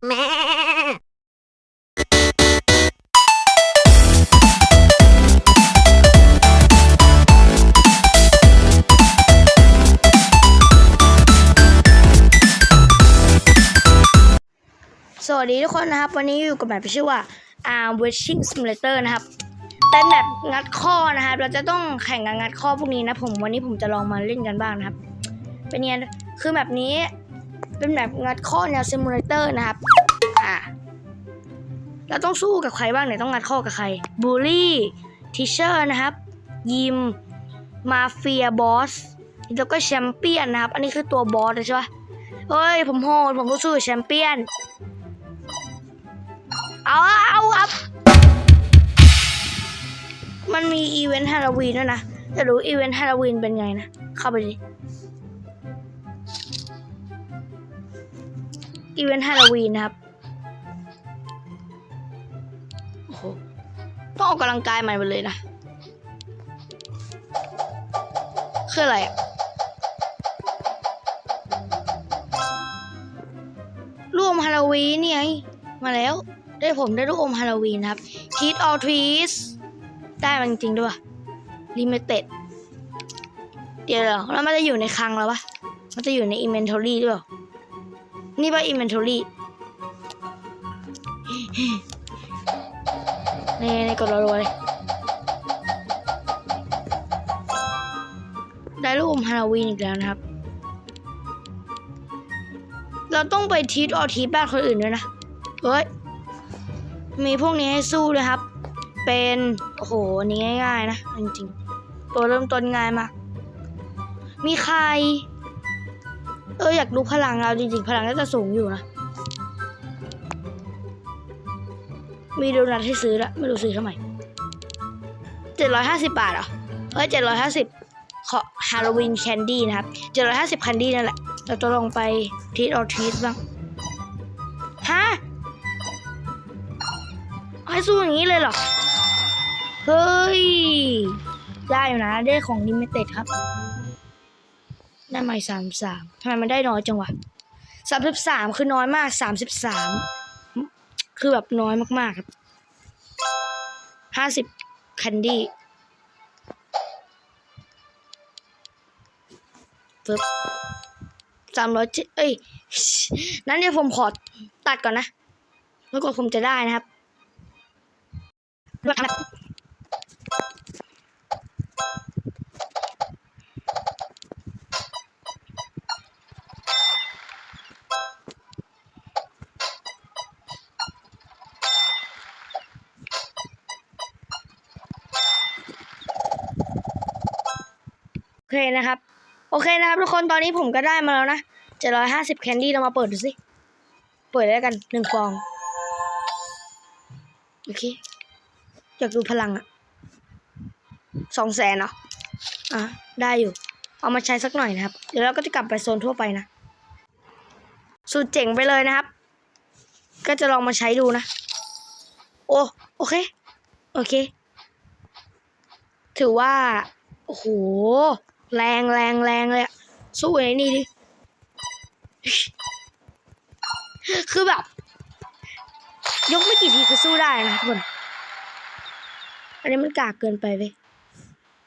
สวัสดีทุกคนนะครับ วันนี้อยู่กับแบบที่ชื่อว่า Arm Wishing Simulator นะครับเป็นแบบงัดข้อนะครับ เราจะต้องแข่งกันงัดข้อพวกนี้นะผมวันนี้ผมจะลองมาเล่นกันบ้างนะครับ เป็นไงคือแบบนี้ เป็นแบบงัดข้อแนวซิมูเลเตอร์นะครับ อ่าเราต้องสู้กับใครบ้างเนี่ยต้องงัดข้อกับใครบูลลี่ทิเชอร์นะครับ ยิม มาเฟียบอส แล้วก็แชมเปี้ยนนะครับ อันนี้คือตัวบอสใช่ปะเฮ้ย ผมโหดผมก็สู้กับแชมเปี้ยน เอาเอาเอามันมีอีเวนต์ฮาโลวีนด้วยนะจะรู้อีเวนต์ฮาโลวีนเป็นไงนะ เข้าไปดิ อีเวนต์ฮาโลวีนนะครับโอ้โหต้องออกกำลังกายม่หมดเลยนะ คืออะไรอะร่วมฮาโลวีนนี่ไง มาแล้ว ได้ผมได้ลูกอมฮาโลวีนครับ Teeth or Trees ได้มันจริงด้วย Limited เดี๋ยวเรอแล้วมันจะอยู่ในคลังแล้วปะมันจะอยู่ใน inventory ด้วย นี่ป่ะ inventory นี่นี่กดรัวๆเลย ได้ลูกอมฮาโลวีนอีกแล้วนะครับ เราต้องไปทีทออทีบ้านคนอื่นด้วยนะ เฮ้ย มีพวกนี้ให้สู้เลยครับ เป็น โอ้โหนนี้ง่ายๆนะ จริงๆ ตัวเริ่มต้นง่ายมาก มีใคร เอออยากดูพลังเราจริงๆ พลังน่าจะสูงอยู่นะ มีโดนัทให้ซื้อละไม่รู้ซื้อทำไมเจ็ดร้อยห้าสิบบาทเหรอเฮ้ยเจ็ดร้อยห้าสิบขอฮาโลวีนแคนดี้นะครับเจ็ดร้อยห้าสิบแคนดี้นั่นแหละ เราจะลองไปทีทออทีทบ้างฮะให้สู้อย่างนี้เลยเหรอ เฮ้ย ได้อยู่นะ ได้ของลิมิเต็ดครับ ได้มาสามสามทำไมมันได้น้อยจังวะสามสิบสามคือน้อยมากสามสิบสามคือแบบน้อยมากๆครับห้าสิบแคนดี้ปึ๊บสามร้อยเอ้ย นั้นเดี๋ยวผมขอตัดก่อนนะ แล้วก็ผมจะได้นะครับ เคนะครับ โอเคนะครับทุกคนตอนนี้ผมก็ได้มาแล้วนะเจ็ดร้อยห้าสิบแคนดี้เรามาเปิดดูสิเปิดได้วกันหนึ่งฟองโอเคอยากดูพลังอะสองแสนเหรออะได้อยู่ เอามาใช้สักหน่อยนะครับ เดี๋ยวเราก็จะกลับไปโซนทั่วไปนะสุดเจ๋งไปเลยนะครับ ก็จะลองมาใช้ดูนะ โอ้โอเค โอเค ถือว่า โอ้โห แรงแรงแรงเลยอะสู้ไอ้นี่ดิ คือแบบ ยกไม่กี่ทีคือสู้ได้นะทุกคน อันนี้มันกากเกินไปเว้ย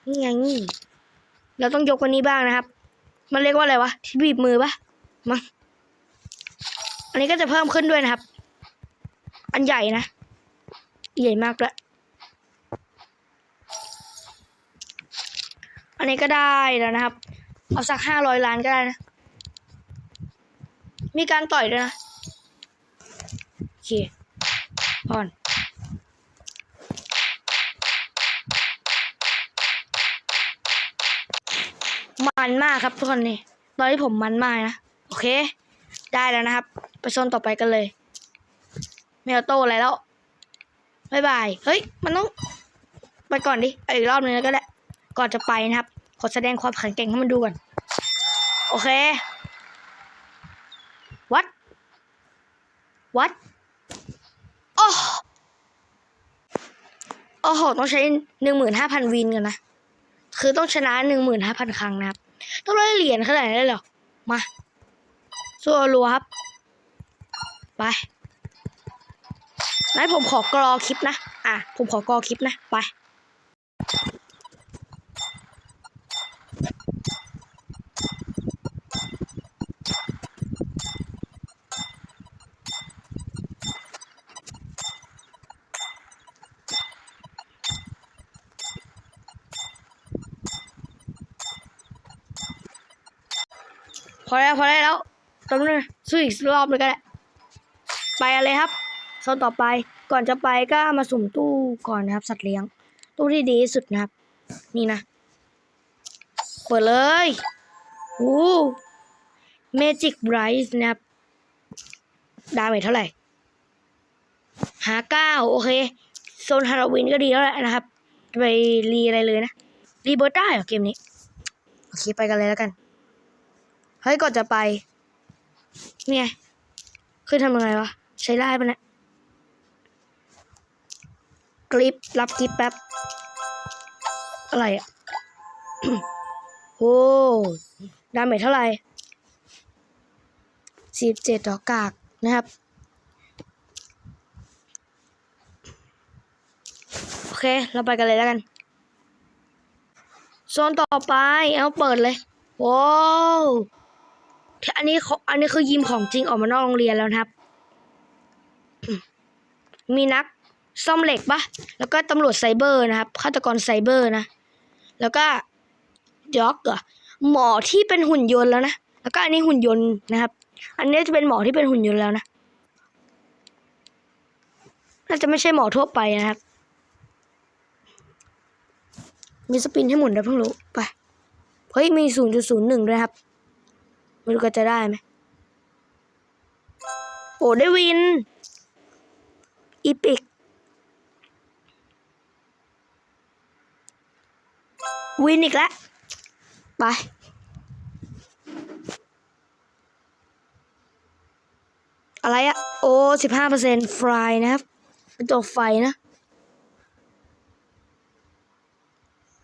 นี่ไงนี่เราต้องยกวันนี้บ้างนะครับ มันเรียกว่าอะไรวะ ที่บีบมือปะมั้งอันนี้ก็จะเพิ่มขึ้นด้วยนะครับ อันใหญ่นะ ใหญ่มากละ อันนี้ก็ได้แล้วนะครับ เอาสักห้าร้อยล้านก็ได้นะ มีการต่อยด้วยนะ โอเคพอนมันมากครับทุกคนนี่ตอนที่ผมมันมากนะ โอเค ได้แล้วนะครับ ไปโซนต่อไปกันเลยไม่เอาโต้อะไรแล้วบายบาย เฮ้ย มันต้อง ไปก่อนดิเอาอีกรอบนึงแล้วก็ได้ ก่อนจะไปนะครับ ขอแสดงความแข็งแกร่งให้มันดูก่อน โอเค วัด วัดโอ้โอ้โห ต้องใช้หนึ่งหมื่นห้าพันวินกันนะ คือต้องชนะหนึ่งหมื่นห้าพันครั้งนะครับ ต้องได้เหรียญขนาดนั้นเลยหรอ มาสู้รัวครับ ไปงั้นผมขอกรอคลิปนะ อะ ผมขอกรอคลิปนะ ไป อแล้วพอแล้วแล้วตรงนี้สู้อีกรอบเลยก็ได้ไปอะไรครับโซนต่อไปก่อนจะไปก็มาสุ่มตู้ก่อนนะครับ สัตว์เลี้ยง ตู้ที่ดีที่สุดนะครับ นี่นะ เปิดเลยโอ้เมจิกไรส์นะครับ ดาเมจเท่าไหร่ หาเก้าโอเค โซนฮาโลวีนก็ดีแล้วแหละนะครับ ไปรีอะไรเลยนะ รีเบิร์ตได้เหรอเกมนี้ โอเค ไปกันเลยแล้วกัน เฮ้ยก่อนจะไป เนี่ยคือทำยังไงวะ ใช้ได้ปะเนี่ยกริปรับกริปแป๊บ อะไรอะโอ้ดาเมจเท่าไหร่สิบเจ็ดดอกากนะครับ โอเค เราไปกันเลยแล้วกัน โซนต่อไป เอาเปิดเลยว้าว อันนี้เขาอันนี้คือยิมของจริงออกมานอกโรงเรียนแล้วนะครับ มีนักซ่อมเหล็กปะแล้วก็ตำรวจไซเบอร์นะครับฆาตกรไซเบอร์นะ แล้วก็ด็อกเหรอหมอที่เป็นหุ่นยนต์แล้วนะ แล้วก็อันนี้หุ่นยนต์นะครับ อันนี้จะเป็นหมอที่เป็นหุ่นยนต์แล้วนะ น่าจะไม่ใช่หมอทั่วไปนะครับ มีสปินให้หมุนได้เพิ่งรู้ ไป เฮ้ย มีศูนย์จุดศูนย์หนึ่งด้วยครับ ไม่รู้ก็จะได้ไหมโอ้ได้วิน อีพิกวินอีกแล้ว ไปอะไรอะโอ้สิบห้าเปอร์เซ็นต์ฟรายนะครับ เป็นตัวไฟนะ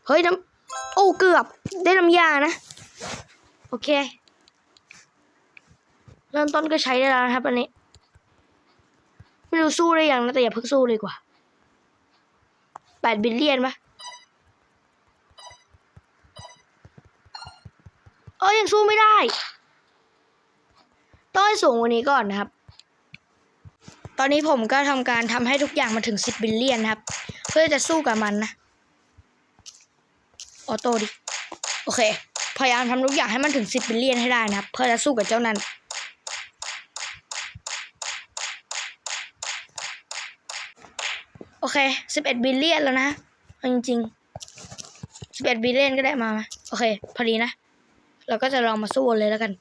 เฮ้ยน้ำโอ้ เกือบ ได้น้ำยานะ โอเค เริ่มต้นก็ใช้ได้แล้วนะครับ อันนี้ ไม่รู้สู้ได้ยังนะแต่อย่าเพิ่งสู้เลยกว่าแปดบิลเลียนปะเอ้ยยังสู้ไม่ได้ ต้องให้สูงกว่านี้ก่อนนะครับ ตอนนี้ผมก็ทำการทำให้ทุกอย่างมาถึงสิบบิลเลียนนะครับ เพื่อจะสู้กับมันนะออโต้ดิ โอเค พยายามทำทุกอย่างให้มันถึงสิบบิลเลียนให้ได้นะครับ เพื่อจะสู้กับเจ้านั้น โอ เคสิบเอ็ดบิลเลียนแล้วนะจริงๆสิบเอ็ดบิลเลียนก็ได้มามาโอเค พอดีนะ เราก็จะลองมาสู้เลยแล้วกัน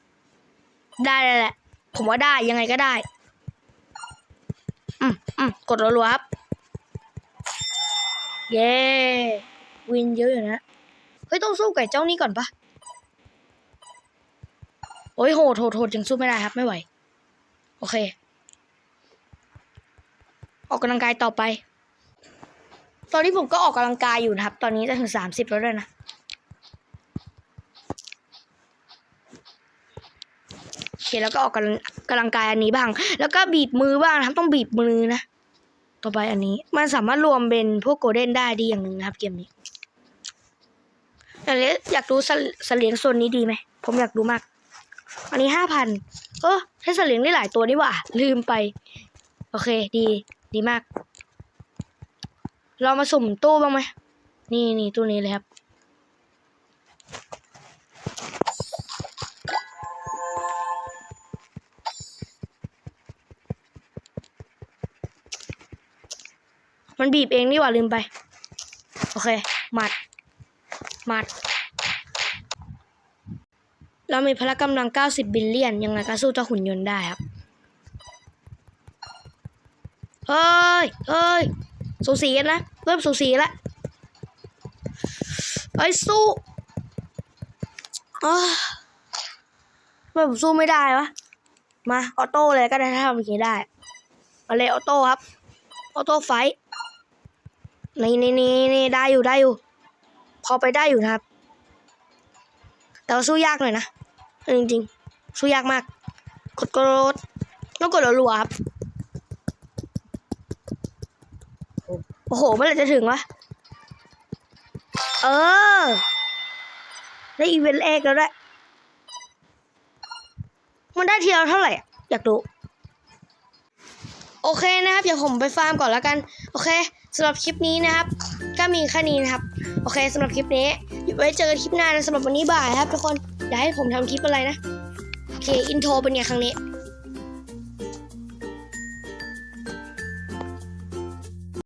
ได้แล้วแหละ ผมว่าได้ยังไงก็ได้ อืมอืมกดรัวๆครับ เย้วินเยอะอยู่นะ เฮ้ย ต้องสู้กับเจ้านี้ก่อนปะโอ้ยโหดโหดโหดยังสู้ไม่ได้ครับ ไม่ไหว โอเค ออกกำลังกายต่อไป ตอนนี้ผมก็ออกกำลังกายอยู่นะครับ ตอนนี้จะถึงสามสิบแล้วด้วยนะ โอเคแล้วก็ออกกำลังกำลังกายอันนี้บ้าง แล้วก็บีบมือบ้างนะครับ ต้องบีบมือนะ ต่อไปอันนี้ มันสามารถรวมเป็นพวกโกลเด้นได้ดีอย่างหนึ่งนะครับ เกมนี้แต่เนี้ยอยากรู้สสเลียงโซนนี้ดีไหม ผมอยากรู้มาก อันนี้ห้าพันเออใช้สเลียงได้หลายตัวนี่หว่า ลืมไป โอเค ดี ดีมาก เรามาสุ่มตู้บ้างไหมนี่นี่ตู้นี้เลยครับ มันบีบเองนี่หว่าลืมไป โอเคหมัดหมัด เรามีพละกำลัง 90 บิลเลียน ยังไงก็สู้เจ้าหุ่นยนต์ได้ครับ เฮ้ยเฮ้ย สูสีกันนะเริ่มสูสีแล้วเฮ้สู้ทำไมผมสู้ไม่ได้วะมาออโต้เลยก็ได้ถ้าทำอย่างนี้ได้มาเลยออโต้ครับออโต้ไฟนี่นี่นี่นี่ได้อยู่ได้อยู่ พอไปได้อยู่นะครับ แต่ว่าสู้ยากหน่อยนะจริงๆสู้ยากมากกดกดต้องกดรัวๆครับ โอ้โหเมื่อไหร่จะถึงวะ เออ ได้อีเวนต์แรกแล้วด้วยมันได้ทีละเท่าไหร่ อยากรู้โอเคนะครับเดี๋ยวผมไปฟาร์มก่อนแล้วกัน โอเคสำหรับคลิปนี้นะครับ ก็มีแค่นี้นะครับ โอเคสำหรับคลิปนี้ไว้เจอกันคลิปหน้านะสำหรับวันนี้บ่ายครับทุกคนอย่าให้ผมทำคลิปอะไรนะ โอเค อินโทรเป็นไงครั้งนี้